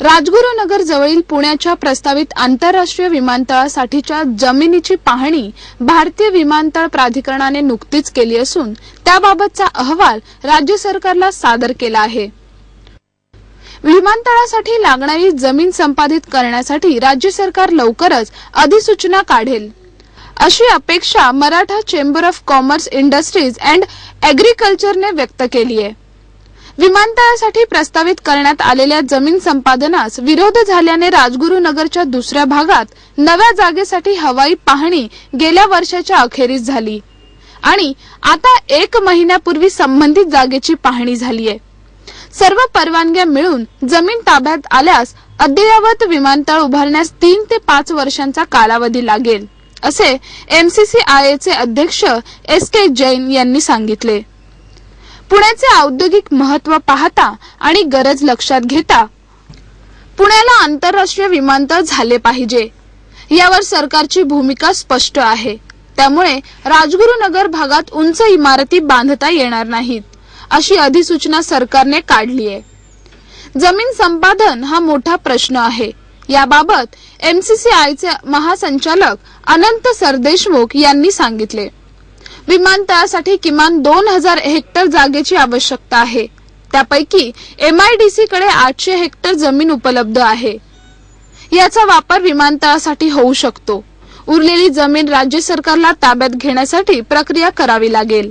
राजगुरुनगर जवळील पुण्याच्या प्रस्तावित आंतरराष्ट्रीय विमानतळासाठीच्या जमिनीची पाहणी भारतीय विमानतळ प्राधिकरणाने नुकतीच केली असून त्याबाबतचा अहवाल राज्य सरकारला सादर केला आहे. विमानतळासाठी लागणारी जमीन संपादित करण्यासाठी राज्य सरकार लवकरच अधिसूचना काढेल. अशी अपेक्षा Maratha chamber of commerce industries and अॅग्रिकल्चरने व्यक्त केली आहे. विमानतळासाठी प्रस्तावित करण्यात आलेल्या जमीन संपादनास विरोध झाल्याने राजगुरुनगरच्या दुसऱ्या भागात नव्या जागेसाठी हवाई पाहणी गेल्या वर्षाच्या अखेरीस झाली. आणि आता एक महिन्यापूर्वी संबंधित जागेची पाहणी झालीय. सर्व परवानग्या मिळून जमीन ताब्यात आल्यास अद्ययावत विमानतळ उभारण्यास तीन ते पाच वर्षांचा कालावधी लागेल असे एमसीसीआयचे अध्यक्ष एस के जैन यांनी सांगितले. पुण्याचे औद्योगिक महत्त्व पाहता आणि गरज लक्षात घेता पुण्याला आंतरराष्ट्रीय विमानतळ झाले पाहिजे. यावर सरकारची भूमिका स्पष्ट आहे. त्यामुळे राजगुरुनगर भागात उंच इमारती बांधता येणार नाहीत अशी अधिसूचना सरकारने काढली आहे. जमीन संपादन हा मोठा प्रश्न आहे. याबाबत एमसीसीआयचे महासंचालक अनंत सरदेशमुख यांनी सांगितले. विमानतळासाठी किमान दोन हजार हेक्टर जागेची आवश्यकता आहे. त्यापैकी एमआयडीसी कडे आठशे हेक्टर जमीन उपलब्ध आहे. याचा वापर विमानतळासाठी होऊ शकतो. उरलेली जमीन राज्य सरकारला ताब्यात घेण्यासाठी प्रक्रिया करावी लागेल.